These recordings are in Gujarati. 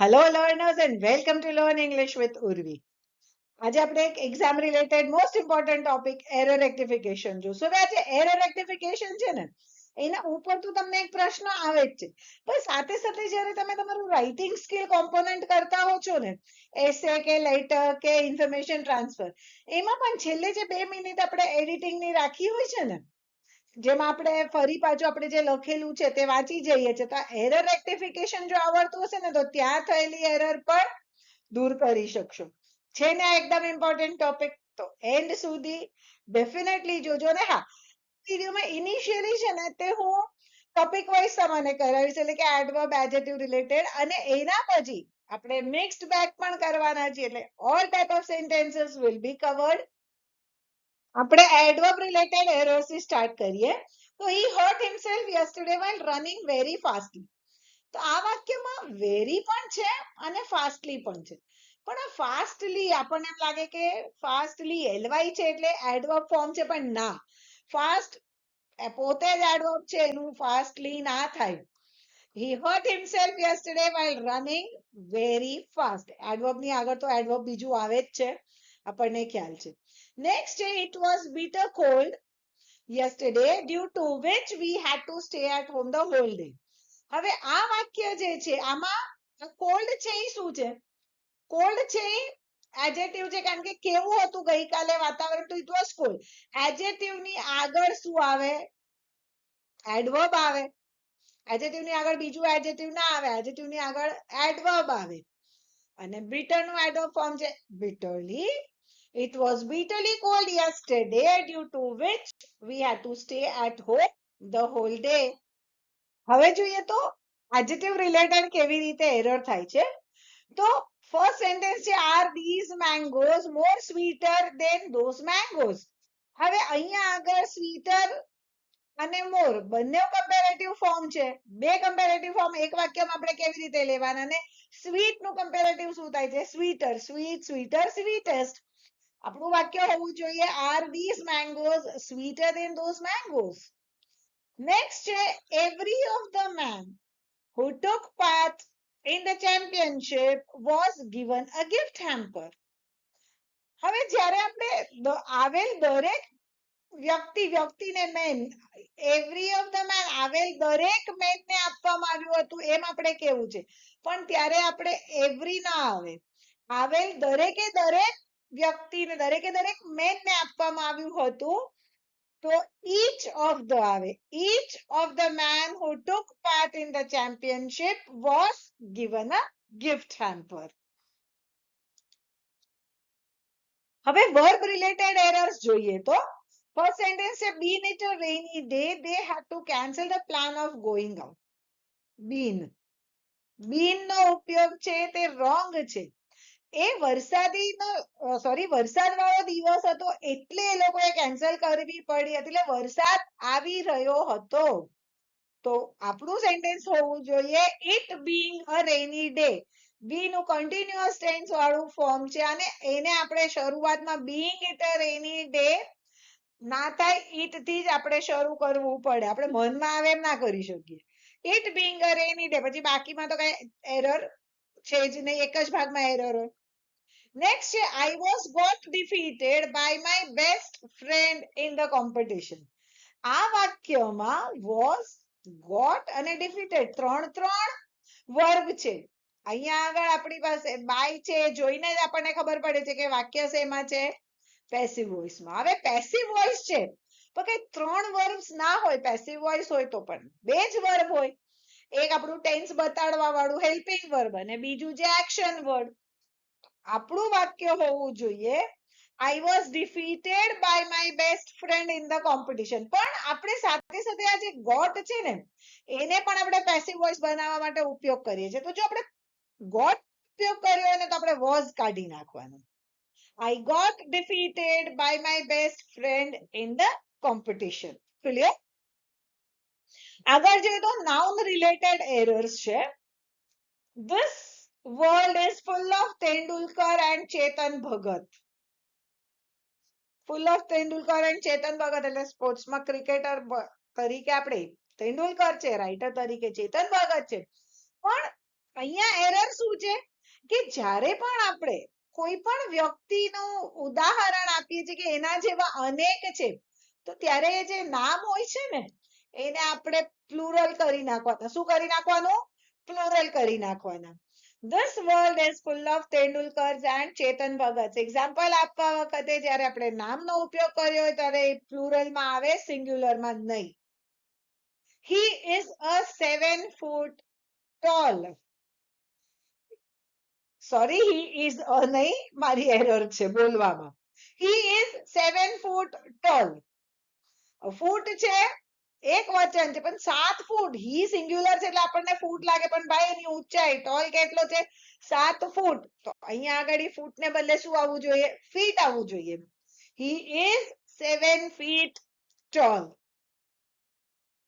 Hello learners and welcome to learn English with Urvi આજે આપણે એક exam related most important topic error rectification જોશું હવે આજે એરર રેક્ટિફિકેશન છે ને, એના ઉપર તો તમને એક પ્રશ્ન આવે જ છે. પણ સાથે સાથે જ્યારે તમે તમારું રાઇટિંગ સ્કિલ કોમ્પોનન્ટ કરતા હો છો ને એસે કે લેટર કે ઇન્ફોર્મેશન ટ્રાન્સફર એમાં પણ છેલ્લે જે બે મિનિટ આપણે એડિટિંગની રાખી હોય છે ને જેમાં આપણે ફરી પાછું આપણે જે લખેલું છે તે વાંચી જઈએ છીએ. તો એરર રેક્ટિફિકેશન જો આવડતું હશે ને તો ત્યાં થયેલી એરર પણ દૂર કરી શકશો. છે ને એકદમ ઇમ્પોર્ટન્ટ ટોપિક તો એન્ડ સુધી ડેફિનેટલી જોજો. ને હા વિડીયોમાં ઇનિશિયલી છે ને તે હું ટોપિક વાઇઝ તમને કરાવીશ એટલે કે એડવર્બ એડજેક્ટિવ રિલેટેડ અને એના પછી આપણે મિક્સ્ડ બેક પણ કરવાના છીએ એટલે all type of sentences will be covered આપણે એડવર્બ રિલેટેડ એરર્સથી સ્ટાર્ટ કરીએ. તો he hurt himself yesterday while running very fastly તો આ વાક્યમાં વેરી પણ છે અને ફાસ્ટલી પણ છે. પણ આ ફાસ્ટલી આપણને એમ લાગે કે ફાસ્ટલી એલવાય છે એટલે એડવર્બ ફોર્મ છે પણ ના. ફાસ્ટ પોતે જ એડવર્બ છે એનું ફાસ્ટલી ના થાય. He hurt himself yesterday while running very fast. એડવર્બની આગળ તો એડવર્બ બીજું આવે જ છે. આપણને ખ્યાલ છે. Next day, it was bitter cold yesterday due to which we had to stay at home the whole day. હવે આ વાક્ય જે છે આમાં કોલ્ડ છે એ શું છે? કોલ્ડ છે એ છે કારણ કે કેવું હતું ગઈકાલે વાતાવરણ તો ઇટ વોઝ કોલ્ડ એડજેક્ટિવની આગળ શું આવે? એડવર્બ આવે. એડજેક્ટિવની આગળ બીજું એડજેક્ટિવ ના આવે. એડજેક્ટિવની આગળ એડવર્બ આવે. અને બ્રિટનનું એડવર્બ ફોર્મ છે bitterly it was bitterly cold yesterday, due to which we had to stay at home the whole day. હવે જોઈએ તો એડજેક્ટિવ રિલેટેડ કેવી રીતે એરર થાય છે? તો ફર્સ્ટ સેન્ટેન્સ છે are these mangoes more sweeter than those mangoes હવે અહીંયા આગળ સ્વીટર અને મોર બંને કમ્પેરેટિવ ફોર્મ છે. બે કમ્પેરેટિવ ફોર્મ એક વાક્યમાં આપણે કેવી રીતે લેવાના અને સ્વીટનું કમ્પેરેટિવ શું થાય છે? સ્વીટર સ્વીટ સ્વીટર સ્વીટેસ્ટ આપણું વાક્ય હોવું જોઈએ are this mangoes sweeter than those mangoes next છે every of the man who took part in the championship was given a gift hamper હવે જ્યારે આપણે આવેલ દરેક વ્યક્તિ, વ્યક્તિને man every of the man આવેલ દરેક મેનને આપવામાં આવ્યું હતું, એમ આપણે કેવું છે. પણ ત્યારે આપણે એવરી ના આવે. આવેલ દરેકે દરેક વ્યક્તિને દરેકે દરેક મેન ને આપવામાં આવ્યું હતું તો each of the આવે each of the man who took part in the championship was given a gift hamper હવે verb related errors જોઈએ તો first sentence છે been it a rainy day they had to cancel the plan of going out been been નો ઉપયોગ છે તે wrong છે એ વરસાદીનો સોરી વરસાદ વાળો દિવસ હતો એટલે એ લોકોએ કેન્સલ કરવી પડી હતી. એટલે વરસાદ આવી રહ્યો હતો. તો આપણું સેન્ટેન્સ હોવું જોઈએ it being a rainy day be નું કન્ટિન્યુઅસ ટેન્સ વાળું ફોર્મ છે અને એને આપણે શરૂઆતમાં being it a rainy day ના થાય ઇટથી જ આપણે શરૂ કરવું પડે. આપણે મનમાં આવે એમ ના કરી શકીએ. It being a rainy day પછી બાકીમાં તો કઈ એરર છે જ નહીં. એક જ ભાગમાં એરર હોય. નેક્સ્ટ છે I was got defeated by my best friend in the આ વાક્યમાં વોઝ ગોટ અને ડિફીટેડ ત્રણ ત્રણ વર્બ છે. અહીંયા આગળ આપણી પાસે બાય છે, જોઈને જ આપણને ખબર પડે છે કે વાક્ય શેમાં છે? પેસિવ વોઇસમાં હવે પેસિવ વોઇસ છે. તો કે ત્રણ વર્બ્સ ના હોય પેસિવ વોઇસ હોય તો પણ. બે જ વર્બ હોય. એક આપણું ટેન્સ બતાડવા વાળું હેલ્પિંગ વર્બ અને બીજું જે એક્શન વર્ડ આપણું વાક્ય હોવું જોઈએ. I was defeated by my best friend in the competition પણ આપણે સાથે સાથે આ જે ગોટ છે ને, એને પણ આપણે પેસિવ વોઇસ બનાવવા માટે ઉપયોગ કરીએ છીએ. તો જો આપણે ગોટ ઉપયોગ કર્યો ને, તો આપણે વોઝ કાઢી નાખવાનું. I got defeated by my best friend in the competition clear આગળ જોઈએ તો નાઉન રિલેટેડ એરર્સ છે. This world is full of Tendulkar and Chetan Bhagat full of Tendulkar and Chetan Bhagat એટલે સ્પોર્ટ્સમાં ક્રિકેટર તરીકે આપણે તેંડુલકર છે રાઇટર તરીકે ચેતન ભગત છે. પણ અહીંયા એરર શું છે? કે જ્યારે પણ આપણે કોઈ પણ વ્યક્તિનું ઉદાહરણ આપીએ છીએ કે એના જેવા અનેક છે, તો ત્યારે એ જે નામ હોય છે ને, એને આપણે પ્લુરલ કરી નાખવાના. શું કરી નાખવાનું? પ્લુરલ કરી નાખવાના. This world is full of Tendulkar and Chetan Bhagat example આપવા વખતે જ્યારે આપણે નામનો ઉપયોગ કર્યો હોય ત્યારે પ્લુરલમાં આવે સિંગ્યુલરમાં નહીં. He is a seven foot tall sorry he is a નહીં, મારી એરર છે બોલવામાં. હી ઇઝ સેવન ફૂટ ટોલ ફૂટ છે એક વચન છે, પણ સાત ફૂટ હી સિંગ્યુલર છે એટલે આપણને ફૂટ લાગે, પણ ભાઈ એની ઊંચાઈ ટોલ કેટલો છે, સાત ફૂટ. તો અહીંયા આગળ ફૂટ ને બદલે શું આવવું જોઈએ? ફીટ આવવું જોઈએ. He is seven feet tall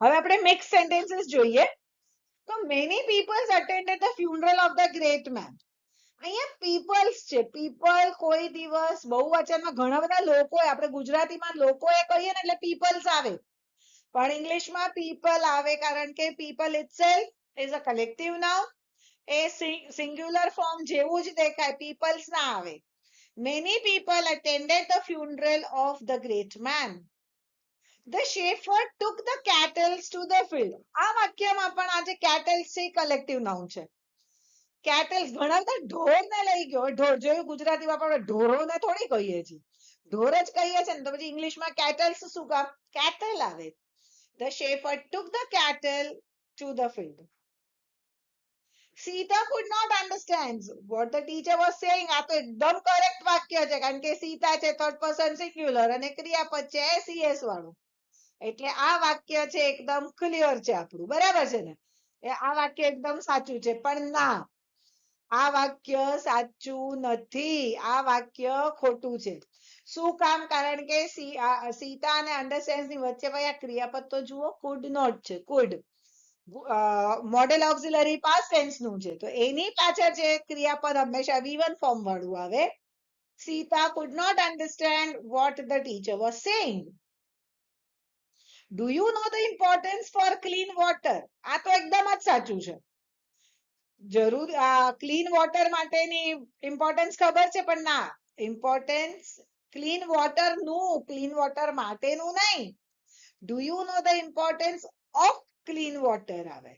હવે આપણે મિક્સ સેન્ટેન્સીસ જોઈએ. તો many peoples attended the funeral of the great man અહીંયા પીપલ્સ છે. પીપલ કોઈ દિવસ બહુ વચનમાં ઘણા બધા લોકો આપણે ગુજરાતીમાં લોકોએ કહીએ ને એટલે પીપલ્સ આવે. પણ ઇંગ્લિશમાં પીપલ આવે કારણ કે people itself is a collective noun એ સિંગ્યુલર ફોર્મ જેવું જ દેખાય પીપલ્સ ના આવે. Many people attended the funeral of the great man the shepherd took the cattles to the field આ વાક્યમાં પણ આજે કેટલ્સ છે કલેક્ટિવ નાઉન છે. કેટલ્સ ઘણા બધા ઢોરને લઈ ગયો. ઢોર, જોયું ગુજરાતીમાં આપણે ઢોરોને થોડી કહીએ છીએ. ઢોર જ કહીએ છીએ ને તો પછી ઇંગ્લિશમાં કેટલ્સ શું કામ? કેટલ આવે. The shepherd took the cattle to the field. Sita could not understand what the teacher was saying. આ તો એકદમ કરેક્ટ વાક્ય છે, કારણ કે સીતા છે થર્ડ પર્સન સિંગ્યુલર અને ક્રિયાપદ છે એસીએસ વાળું એટલે આ વાક્ય છે એકદમ ક્લિયર છે આપણું બરાબર છે ને એ આ વાક્ય એકદમ સાચું છે પણ ના આ વાક્ય સાચું નથી. આ વાક્ય ખોટું છે. શું કામ? કારણ કે સીતા અને અન્ડરસ્ટેન્ડની વચ્ચે ભાઈ આ ક્રિયાપદ તો જુઓ કુડ નોટ છે. કુડ મોડેલ ઓક્સિલરી પાસ ટેન્સનું છે. તો એની પાછળ જે ક્રિયાપદ હંમેશા V1 ફોર્મ વાળું આવે. Sita could not understand what the teacher was saying do you know the importance for clean water આ તો એકદમ જ સાચું છે. જરૂર ક્લીન વોટર માટેની ઇમ્પોર્ટન્સ ખબર છે? પણ ના ઇમ્પોર્ટન્સ ક્લીન વોટરનું ક્લીન વોટર માટેનું નહીં. Do you know the importance of clean water આવે?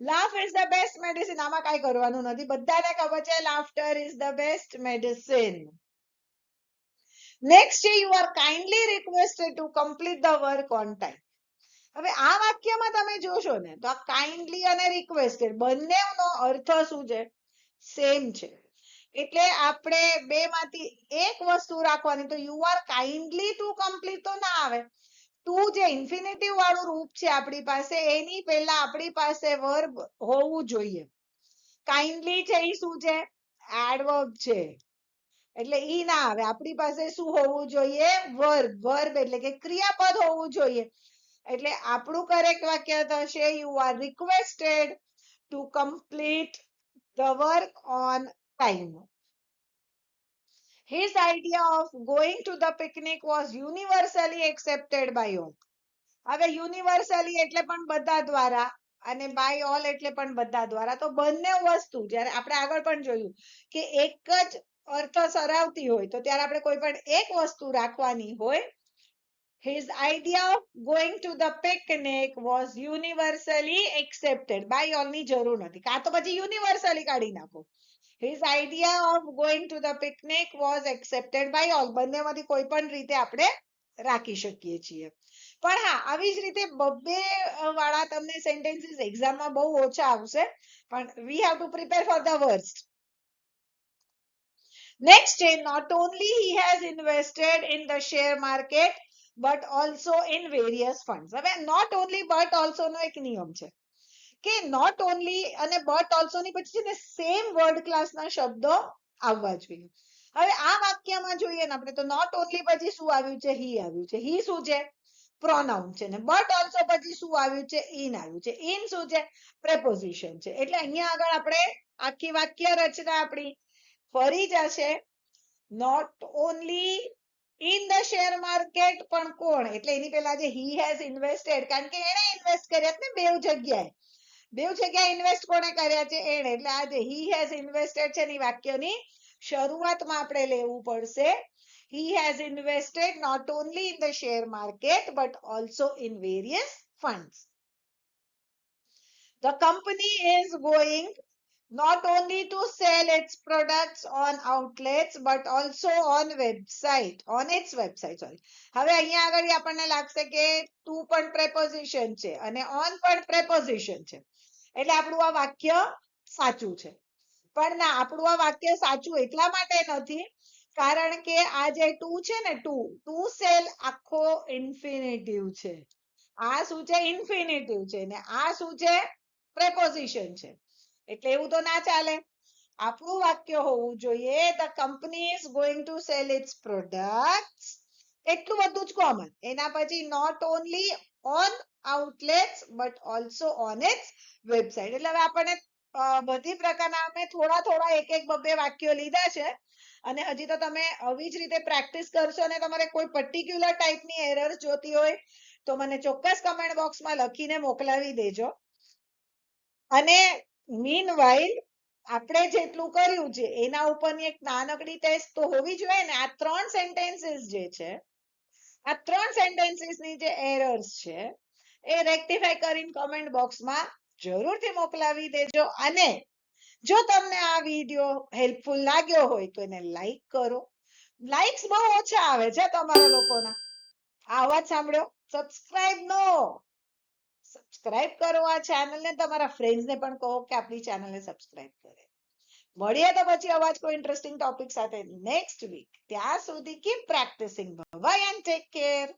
Laugh is the best medicine આમાં કઈ કરવાનું નથી. બધાને ખબર છે laughter is the best medicine next you are kindly requested to complete the work on time હવે આ વાક્યમાં તમે જોશો ને, તો આ કાઇન્ડલી અને રિક્વેસ્ટેડ બંનેનો અર્થ શું છે? સેમ છે. એટલે આપણે બે માંથી એક વસ્તુ રાખવાની, તો you are kindly to complete તો ના આવે. ટુ જે ઇન્ફિનેટિવ વાળું રૂપ છે આપણી પાસે, એની પહેલા આપણી પાસે વર્બ હોવું જોઈએ. કાઇન્ડલી છે એ શું છે? એડવર્બ છે. એટલે ઈ ના આવે. આપણી પાસે શું હોવું જોઈએ? વર્બ વર્બ એટલે કે ક્રિયાપદ હોવું જોઈએ. એટલે આપણું કરેક્ટ વાક્ય થશે you are requested to complete the work on time His idea of going to the picnic was universally accepted by all. હવે યુનિવર્સલી એટલે પણ બધા દ્વારા અને બાય ઓલ એટલે પણ બધા દ્વારા તો બંને વસ્તુ, જ્યારે આપણે આગળ પણ જોયું કે એક જ અર્થ સરાવતી હોય, તો ત્યારે આપણે કોઈ પણ એક વસ્તુ રાખવાની હોય His idea of going to the picnic was universally accepted. By all ની જરૂર નથી. કાં તો પછી યુનિવર્સલી કાઢી નાખો. His idea of going to the picnic was accepted. By all બંનેમાંથી કોઈ પણ રીતે આપણે રાખી શકીએ છીએ. પણ હા, આવી જ રીતે બબ્બે વાળા તમને સેન્ટેન્સીસ એક્ઝામમાં બહુ ઓછા આવશે. પણ we have to prepare for the worst next છે not only he has invested in the share market but also in various funds હવે નોટ ઓનલી બટ ઓલ્સો નો એક નિયમ છે કે નોટ ઓનલી અને બટ ઓલ્સો ની પછી છે ને સેમ વર્ડ ક્લાસના શબ્દો આવવા જોઈએ. હવે આ વાક્યમાં જોઈએ ને આપણે તો નોટ ઓનલી પછી શું આવ્યું છે? હી આવ્યું છે. હી શું છે? પ્રોનાઉન છે ને બટ ઓલસો પછી શું આવ્યું છે? ઇન આવ્યું છે. ઇન શું છે? પ્રેપોઝિશન છે. એટલે અહીંયા આગળ આપણે આખી વાક્ય રચના આપણી ફરી જશે. Not only in the share market પણ કોણ? એટલે એની પહેલા જે હી હેઝ ઇન્વેસ્ટેડ કારણ કે એણે ઇન્વેસ્ટ કર્યા ને બે જગ્યાએ. બેવ જગ્યાએ ઇન્વેસ્ટ કોણે કર્યા છે? એણે. એટલે આ જે હી હેઝ ઇન્વેસ્ટેડ છે ને વાક્યની શરૂઆતમાં આપણે લેવું પડશે. He has invested not only in the share market, but also in various funds. The company is going not only to sell its products on outlets but also on website on its website sorry હવે અહીંયા આગળ આપણને લાગશે કે to પણ preposition છે અને on પણ preposition છે એટલે આપણું આ વાક્ય સાચું છે પણ ના આપણું આ વાક્ય સાચું એટલા માટે નથી કારણ કે આ જે ટુ છે ને ટુ ટુ સેલ આખો ઇન્ફિનિટિવ છે આ શું છે ઇન્ફિનિટિવ છે ને આ શું છે preposition છે એટલે એવું તો ના ચાલે. આપણું વાક્ય હોવું જોઈએ. The company is going to sell its product એટલું બધું જ કોમન એના પછી not only on outlets but also on its website એટલે હવે આપણને બધી પ્રકારના અમે થોડા થોડા એક એક બબે વાક્યો લીધા છે. અને હજી તો તમે આવી જ રીતે પ્રેક્ટિસ કરશો અને તમારે કોઈ પર્ટિક્યુલર ટાઈપની એરર જોતી હોય, તો મને ચોક્કસ કમેન્ટ બોક્સમાં લખીને મોકલાવી દેજો. અને મીન આપણે જેટલું કર્યું છે, એના ઉપરની એક નાનકડી ટેસ્ટ તો હોવી જોઈએ ને, આ ત્રણ સેન્ટેન્સીસ જે છે, આ ત્રણ સેન્ટેન્સીસની જે એરર્સ છે, એ રેક્ટિફાઈ કરીને કમેન્ટ બોક્સમાં જરૂરથી મોકલાવી દેજો. અને જો તમને આ વીડિયો હેલ્પફુલ લાગ્યો હોય, તો એને લાઈક કરો. લાઈક્સ બહુ ઓછા આવે છે તમારા લોકોના. આ અવાજ સાંભળ્યો સબસ્ક્રાઇબ નો. સબસ્ક્રાઇબ કરો આ ચેનલ ને, તમારા ફ્રેન્ડ્સ ને પણ કહો કે આપણી ચેનલ ને સબસ્ક્રાઇબ કરે. મળીએ તો પછી અવાજ કોઈ ઇન્ટરેસ્ટિંગ ટોપિક સાથે નેક્સ્ટ વીક ત્યાં સુધી keep practicing bye and take care